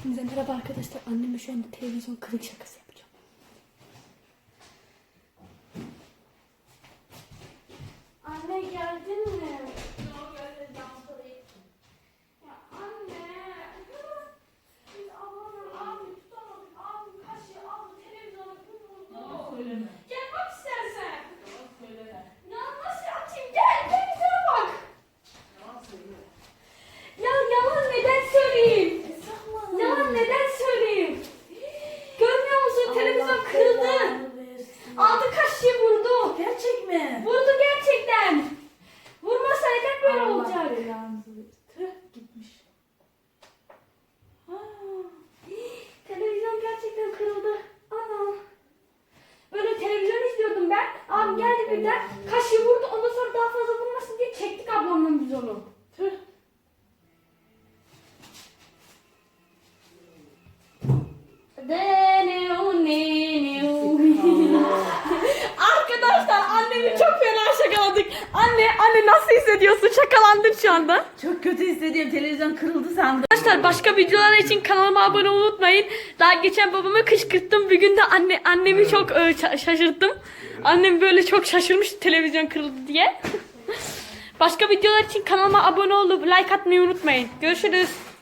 Hepinize merhaba arkadaşlar. Anneme şu anda televizyon kırık şakası. Mi? Vurdu gerçekten. Vurmasaydı böyle Allah olacak. belanızı. Tüh gitmiş. Televizyon gerçekten kırıldı. Ana. Böyle televizyon izliyordum ben. Abim geldi birden. Kaşığı vurdu. Ondan sonra daha fazla vurmasın diye çektik ablamla biz onu. Tüh. Arkadaşlar annemi çok fena şakaladık. Anne, anne nasıl hissediyorsun? Şakalandın şu anda. Çok kötü hissediyorum. Televizyon kırıldı sandım. Arkadaşlar başka videolar için kanalıma abone olmayı unutmayın. Daha geçen babamı kışkırttım. Bir gün de anne annemi çok e, şa- şaşırttım. Annem böyle çok şaşırmış televizyon kırıldı diye. başka videolar için kanalıma abone olup like atmayı unutmayın. Görüşürüz.